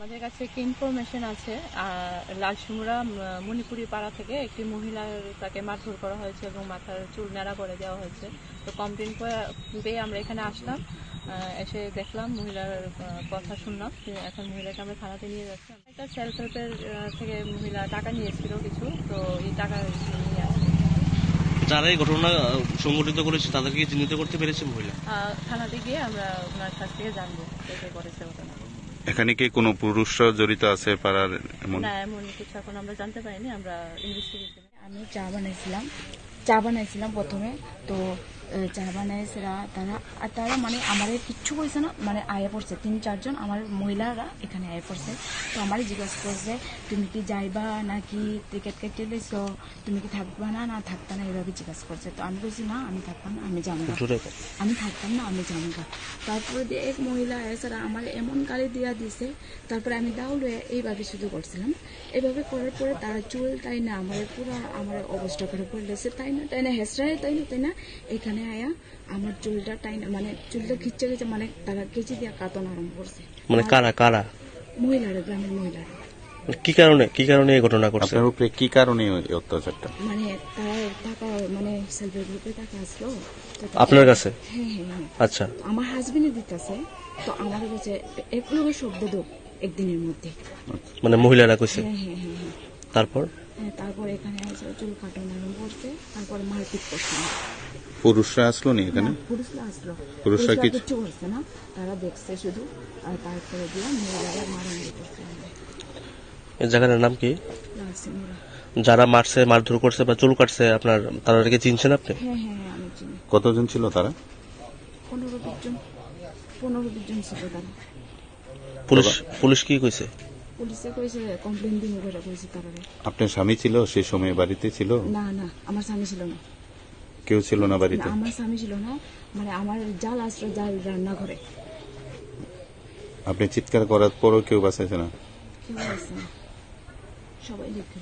আমাদের কাছে একটি ইনফরমেশন আছে আহ, লালসিমুড়া মণিপুরি পাড়া থেকে একটি মহিলার তাকে মারধর করা হয়েছে এবং মাথার চুল নেড়া করে দেওয়া হয়েছে। তো কমপ্লেন পেয়ে আমরা এখানে আসলাম এসে দেখলাম মহিলার কথা শুনলাম। এখন মহিলাকে আমরা থানাতে নিয়ে যাচ্ছি। একটা সেলফ হেল্পের থেকে মহিলা টাকা নিয়েছিল কিছু তো এই টাকা নিয়ে আসছে। যারা এই ঘটনা সংঘটিত করেছে তাদেরকে চিহ্নিত করতে পেরেছে মহিলা? থানাতে গিয়ে আমরা ওনার কাছ থেকে জানব করেছে ঘটনা এখানে কি কোনো পুরুষরা জড়িত আছে পাড়ার এমন? না এমন কিছু এখন আমরা জানতে পারিনি আমরা ইনভেস্টিগেশন আমি চা বানাইছিলাম। চা বানাইছিলাম প্রথমে তো বানাইছিলা তারা আর তারা মানে আমার কিচ্ছু কইছে না মানে আয়া পড়ছে। তিন চারজন আমার মহিলারা এখানে আয়া পড়ছে। তো আমারই জিজ্ঞাসা করছে তুমি কি যাইবা নাকি টিকিট কেটে লইছো? তুমি কি থাকবা না? না থাকবা না? এভাবে জিজ্ঞাসা করছে। তো আমি বলছি না আমি থাকতাম না আমি যাব না আমি থাকতাম না আমি জানি না তারপরে দিয়ে এক মহিলা এছাড়া আমার এমন গালি দিয়া দিছে। তারপরে আমি দাও দাউলে এইভাবে শুধু করছিলাম। এইভাবে করার পরে তারা চুল তাই না আমার পুরো আমার অবস্থা করে পড়লেছে তাই না তাই না হেসরায় তাই না তাই না এখানে আয়া আমার চুলটা টাই মানে চুলটা খিচ্ছে গেছে মানে তারা কেচি দিয়া কাতন আরম্ভ করছে। মানে কারা কারা? মহিলারা গ্রামের মহিলারা। কি কারণে কি কারণে এই ঘটনা করছে আপনার উপরে কি কারণে এই অত্যাচারটা? মানে তারা টাকা মানে সেলফি গ্রুপে টাকা আসলো আপনার কাছে? হ্যাঁ হ্যাঁ হ্যাঁ। আচ্ছা। আমার হাজবেন্ডে দিতেছে তো আমার কাছে এক লোকের শব্দ দো একদিনের মধ্যে। মানে মহিলারা কইছে? হ্যাঁ হ্যাঁ হ্যাঁ হ্যাঁ। তারপর? হ্যাঁ, তারপর এখানে এসে চুল কাটানো আরম্ভ করছে তারপর মারপিট করছে। পুরুষরা আসলো নি এখানে? পুরুষরা আসলো। পুরুষরা পুরুষরা কিছু- করছে না। তারা দেখছে শুধু আর তারপরে দিয়ে মহিলারা মারামারি করছে এই জায়গাটার নাম কি? যারা মারছে মারধর করছে বা চুল কাটছে আপনার তাদেরকে চিনছেন আপনি? হ্যাঁ হ্যাঁ হ্যাঁ আমি চিনি। কতজন ছিল তারা? পনেরো জন। পনেরো বিশ জন ছিল তারা। পুলিশ পুলিশ কি কইছে? পুলিশে কইছে কমপ্লেন দিব করে কইছে তারা আপনার স্বামী ছিল সেই সময় বাড়িতে ছিল? না না আমার স্বামী ছিল না। কেউ ছিল না বাড়িতে। না, আমার স্বামী ছিল না মানে আমার জাল আসলো জাল রান্না করে আপনি চিৎকার করার পরও কেউ বাঁচাইছে না? কেউ আসছে না। সবাই লিখে